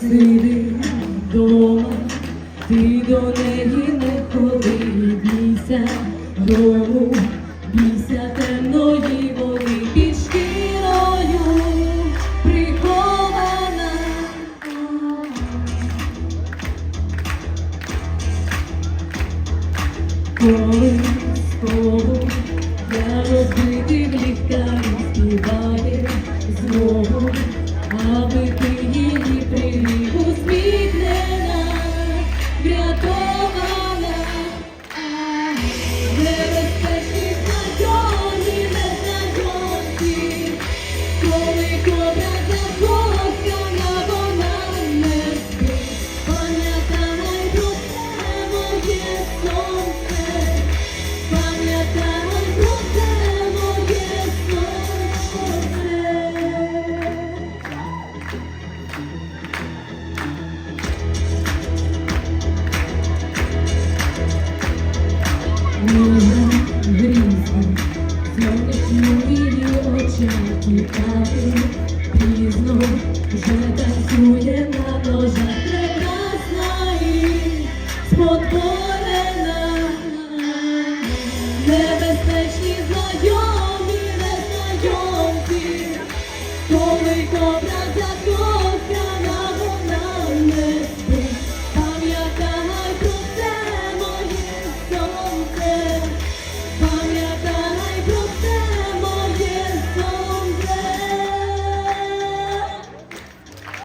Сиди вдома, ти до неї не ходи, бійся грому, бійся темної води під шкірою прихована. Коли baby. Білина грізна, зовнішні очаки кати, пізно вже танцює на ножах прекрасна і небезпечні знайомі, незнайомці, коли кобра.